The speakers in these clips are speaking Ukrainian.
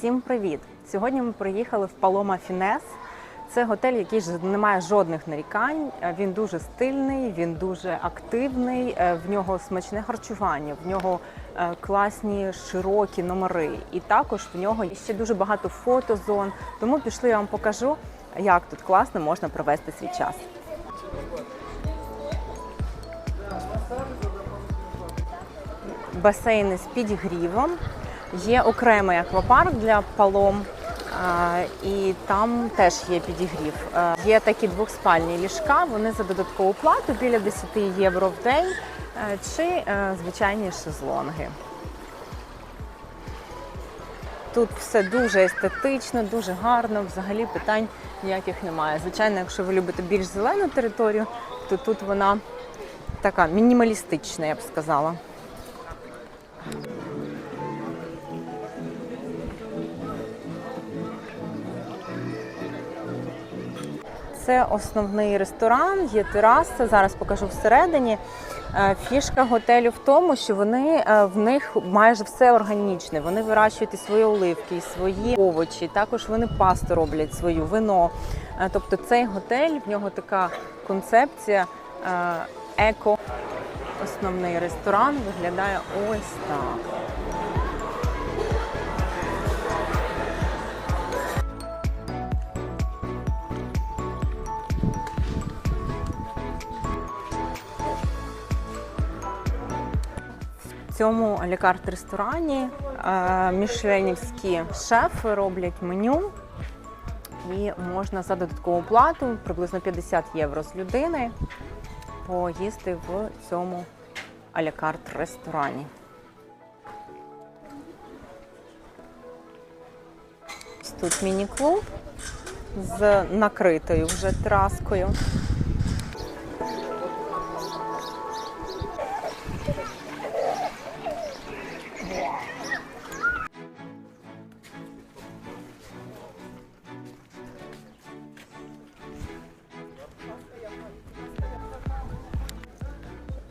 Всім привіт! Сьогодні ми приїхали в Палома Фінес. Це готель, який не має жодних нарікань. Е, Він дуже стильний, він дуже активний. е, В нього смачне харчування, в нього е, класні широкі номери. І також в нього ще дуже багато фотозон. Тому пішли я вам покажу, як тут класно можна провести свій час. басейни з підігрівом. Є окремий аквапарк для палом, і там теж є підігрів. Є такі двохспальні ліжка, вони за додаткову плату біля 10 євро в день чи звичайні шезлонги. Тут все дуже естетично, дуже гарно. Взагалі питань ніяких немає. Звичайно, якщо ви любите більш зелену територію, то тут вона така мінімалістична, я б сказала. Це основний ресторан, є тераса. Зараз покажу всередині. Е, Фішка готелю в тому, що вони е, в них майже все органічне. Вони вирощують і свої оливки, і свої овочі. Також вони пасту роблять свою вино. Е, Тобто цей готель в нього така концепція еко. Основний ресторан виглядає ось так. Цьому алікарт ресторані е, мішленівські шефи роблять меню. І можна за додаткову плату, приблизно 50 євро з людини, поїсти в цьому алікарт ресторані. Тут міні-клуб з накритою вже траскою.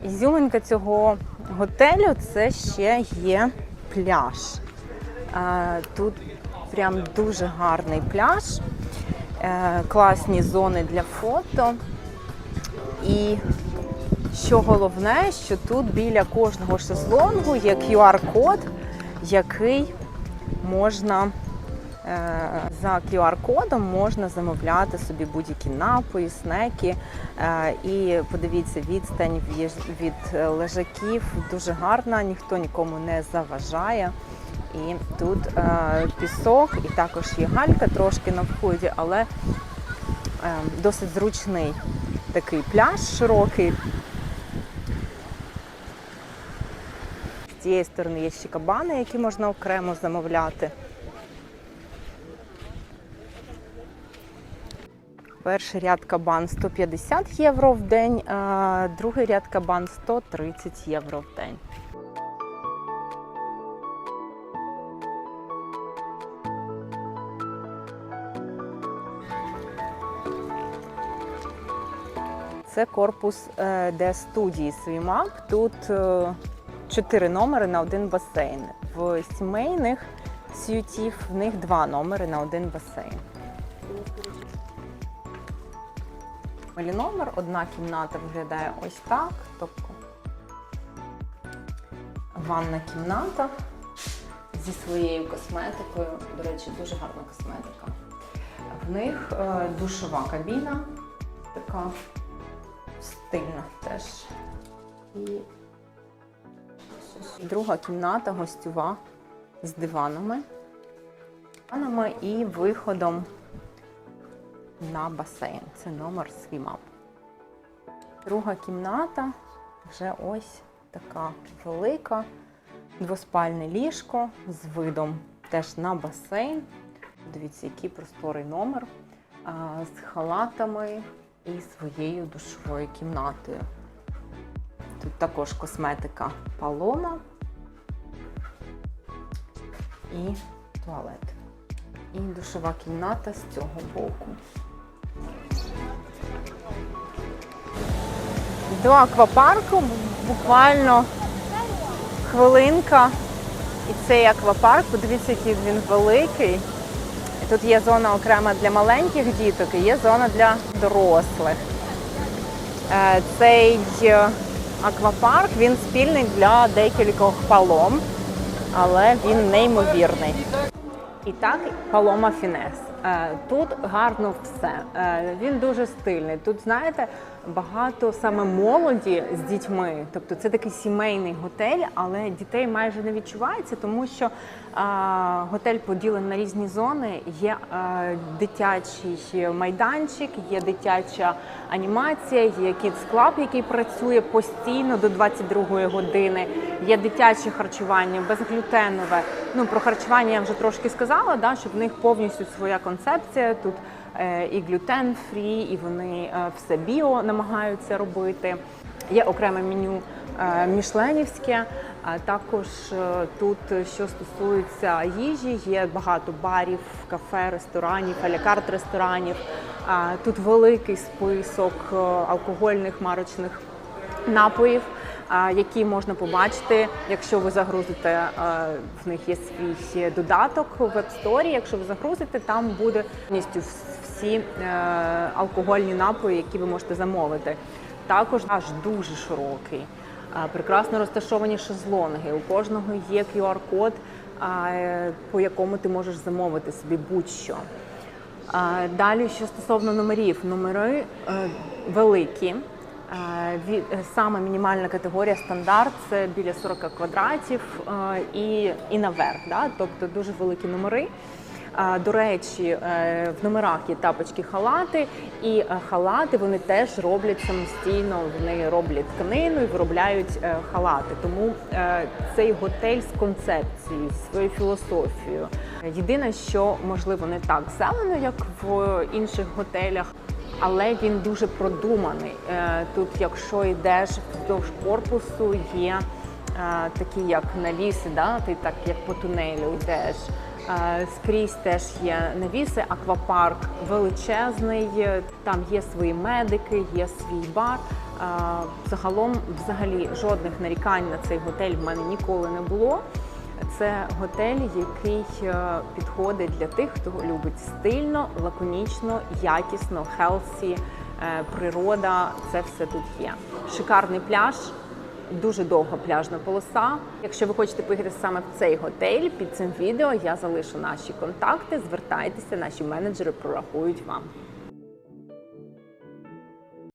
Ізюминка цього готелю це ще є пляж. Тут прям дуже гарний пляж, е, класні зони для фото. І що головне, що тут біля кожного шезлонгу є QR-код, який можна за QR-кодом можна замовляти собі будь-які напої, снеки. Е, І подивіться, відстань від- е, лежаків дуже гарна, ніхто нікому не заважає. І тут е, пісок, і також є галька трошки на вході, але е, досить зручний такий пляж широкий. З цієї сторони є ще кабани, які можна окремо замовляти. Перший ряд кабан 150 євро в день, а другий ряд кабан 130 євро в день. Це корпус е, де студії Свімап. Тут е, чотири номери на один басейн. В сімейних сютів в них два номери на один басейн. Малі номер, одна кімната виглядає ось так. Тобто ванна кімната зі своєю косметикою. До речі, дуже гарна косметика. В них е, душова кабіна, така стильна теж. І друга кімната гостьова з диванами. Диванами і виходом на басейн. Це номер свімап. Друга кімната вже ось така велика, двоспальне ліжко з видом теж на басейн. Дивіться, який просторий номер з халатами і своєю душовою кімнатою. Тут також косметика палома і туалет. І душова кімната з цього боку. До аквапарку буквально хвилинка І цей аквапарк, подивіться, який він великий. Тут є зона окрема для маленьких діток і є зона для дорослих. Е, Цей е, аквапарк він спільний для декількох палом, але він неймовірний. І так, Палома Фінес. Е, Тут гарно все. Е, Він дуже стильний. Тут, знаєте, багато саме молоді з дітьми. Тобто це такий сімейний готель, але дітей майже не відчувається, тому що готель поділений на різні зони. Є е, дитячий майданчик, є дитяча анімація, є Kids Club, який працює постійно до 22 години. Є дитяче харчування, безглютенове. Ну про харчування я вже трошки сказала, да, що в них повністю своя концепція. Тут е, і глютен фрі, і вони е, все біо намагаються робити. Є окреме меню мішленівське. А також е, тут, е, що стосується їжі, є багато барів, кафе, ресторанів, алякарт ресторанів. Тут великий список е, алкогольних марочних напоїв, які можна побачити, якщо ви загрузите. В них є свій додаток в App. Якщо ви загрузите, там буде повністю всі алкогольні напої, які ви можете замовити. Також аж дуже широкий. Прекрасно розташовані шезлонги. У кожного є QR-код, е, по якому ти можеш замовити собі будь-що. Далі, що стосовно номерів, номери е, великі. Е, Саме мінімальна категорія стандарт це біля 40 квадратів і, і наверх. Да? Тобто дуже великі номери. До речі, е, в номерах є тапочки халати, і е, халати вони теж роблять самостійно. Вони роблять тканину і виробляють е, халати. Тому цей готель з концепцією, зі своєю філософією. Єдине, що можливо не так зелено, як в інших готелях. Але він дуже продуманий. Тут, якщо йдеш вздовж корпусу, є такі як навіси, да? ти так як по тунелю йдеш. Скрізь теж є навіси, аквапарк величезний, там є свої медики, є свій бар. Загалом, взагалі, жодних нарікань на цей готель в мене ніколи не було. Це готель, який е, підходить для тих, хто любить стильно, лаконічно, якісно, хелсі, природа. Це все тут є. Шикарний пляж. Дуже довга пляжна полоса. Якщо ви хочете поїхати саме в цей готель, під цим відео я залишу наші контакти. Звертайтеся, наші менеджери прорахують вам.